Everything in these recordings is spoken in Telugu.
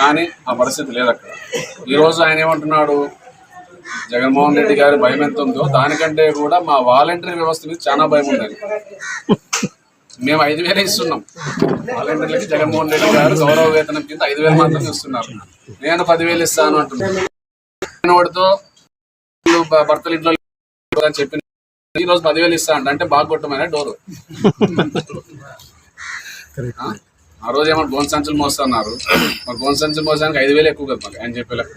కానీ ఆ పరిస్థితి లేదు అక్కడ. ఈరోజు ఆయన ఏమంటున్నాడు? జగన్మోహన్ రెడ్డి గారి భయం ఎంత ఉందో దానికంటే కూడా మా వాలంటరీ వ్యవస్థ మీద చాలా భయం ఉందని. మేము ఐదు వేలే ఇస్తున్నాం. వాలంటీర్లకి జగన్మోహన్ రెడ్డి గారు గౌరవ వేతనం కింద ఐదు వేలు మాత్రమే ఇస్తున్నారు. నేను పదివేలు ఇస్తాను అంటున్నాను. నేను వాడితో భర్తలు ఇంట్లో అని చెప్పిన ఈ రోజు పదివేలు ఇస్తా అంట. అంటే బాగా కొట్టమైన డోరు. ఆ? రోజు ఏమో గోన్ సంచులు మోస్తున్నారు. మరి గోన్ సంచులు మోసానికి ఐదు వేలు ఎక్కువ కదా మాకు ఆయన చెప్పే లెక్క.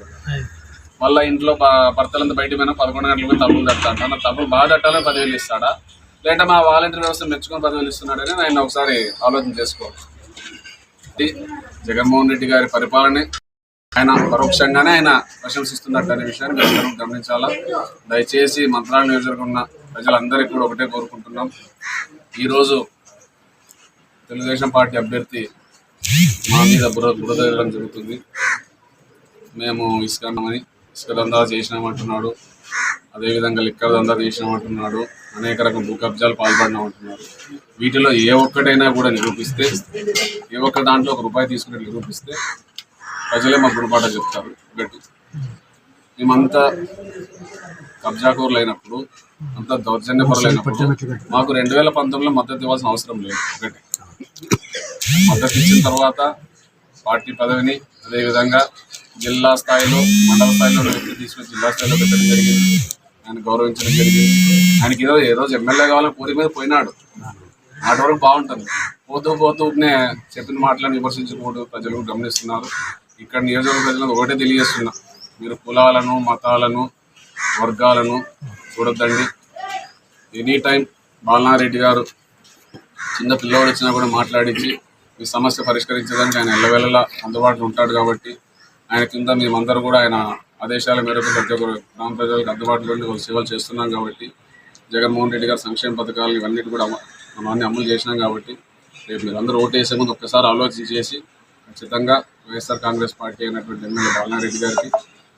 మళ్ళీ ఇంట్లో భర్తలంతా బయట పోయినా పదకొండు గంటల పోయి తప్పులు తట్టాడు నా తప్పులు బాగా తట్టాలని పదివేలు ఇస్తాడా? లేదంటే మా వాలంటీర్ వ్యవస్థ మెచ్చుకొని పదివేలు ఇస్తున్నాడని ఆయన ఒకసారి ఆలోచన చేసుకోవచ్చు జగన్మోహన్ రెడ్డి గారి పరిపాలన ఆయన పరోక్షంగానే ఆయన ప్రశంసిస్తున్నట్టు అనే విషయాన్ని మీరు గమనించాలా. దయచేసి మంత్రాల నియోజకవర్గం ఉన్న ప్రజలందరికీ కూడా ఒకటే కోరుకుంటున్నాం. ఈరోజు తెలుగుదేశం పార్టీ అభ్యర్థి మా మీద బుర్ర బురద జరుగుతుంది. మేము ఇసుక అన్నామని ఇసుక దందా చేసినామంటున్నాడు. అదేవిధంగా లిక్కర్ దందా చేసినామంటున్నాడు. అనేక రకం భూ కబ్జాలు పాల్పడినామంటున్నాడు. వీటిలో ఏ ఒక్కటైనా కూడా నిరూపిస్తే ఏ ఒక్క దాంట్లో ఒక రూపాయి తీసుకుని నిరూపిస్తే ప్రజలే మాకు గుణపాఠం చెప్తారు. గట్టి. మేమంతా కబ్జాకూరులు అయినప్పుడు అంత దౌర్జన్యపరులు పరులైనప్పుడు మాకు రెండు వేల పంతొమ్మిదిలో మద్దతు ఇవ్వాల్సిన అవసరం లేదు. ఒకటి మద్దతు ఇచ్చిన తర్వాత పార్టీ పదవిని అదేవిధంగా జిల్లా స్థాయిలో మండల స్థాయిలో వ్యక్తి తీసుకొని జిల్లా స్థాయిలో పెట్టడం జరిగింది. ఆయన గౌరవించడం జరిగింది. ఆయనకి ఏదో ఏ రోజు ఎమ్మెల్యే కావాలని పూరి మీద పోయినాడు. నాటి వరకు బాగుంటుంది. పోతూ పోతూనే చెప్పిన మాటలను విమర్శించకూడదు ప్రజలు గమనిస్తున్నారు. ఇక్కడ నియోజకవర్గ ప్రజలకు ఒకటే తెలియజేస్తున్నా. మీరు కులాలను మతాలను వర్గాలను చూడొద్దండి. ఎనీ టైం బాలనారెడ్డి గారు చిన్న పిల్లవాడు వచ్చినా కూడా మాట్లాడించి మీ సమస్య పరిష్కరించడానికి ఆయన ఎల్లవేళలా అందుబాటులో ఉంటాడు కాబట్టి ఆయన కింద మేమందరూ కూడా ఆయన ఆదేశాల మేరకు ప్రతి ఒక్కరు గ్రామ ప్రజలకు అందుబాటులో ఉండి సేవలు చేస్తున్నాం కాబట్టి జగన్మోహన్ రెడ్డి గారి సంక్షేమ పథకాలు ఇవన్నీ కూడా మనం అన్ని అమలు చేసినాం కాబట్టి రేపు మీరు అందరూ ఓటు వేసే ముందు ఒక్కసారి ఆలోచన చేసి ఖచ్చితంగా వైఎస్ఆర్ కాంగ్రెస్ పార్టీ అయినటువంటి ఎమ్మెల్యే బాలనారెడ్డి గారికి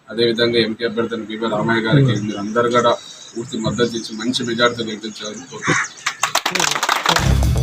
అదేవిధంగా ఎంపీ అభ్యర్థి బీబీ రామయ్య గారికి మీరు అందరు కూడా పూర్తి మద్దతు ఇచ్చి మంచి మెజార్టీతో గెలిపించాలని కోరుతున్నాను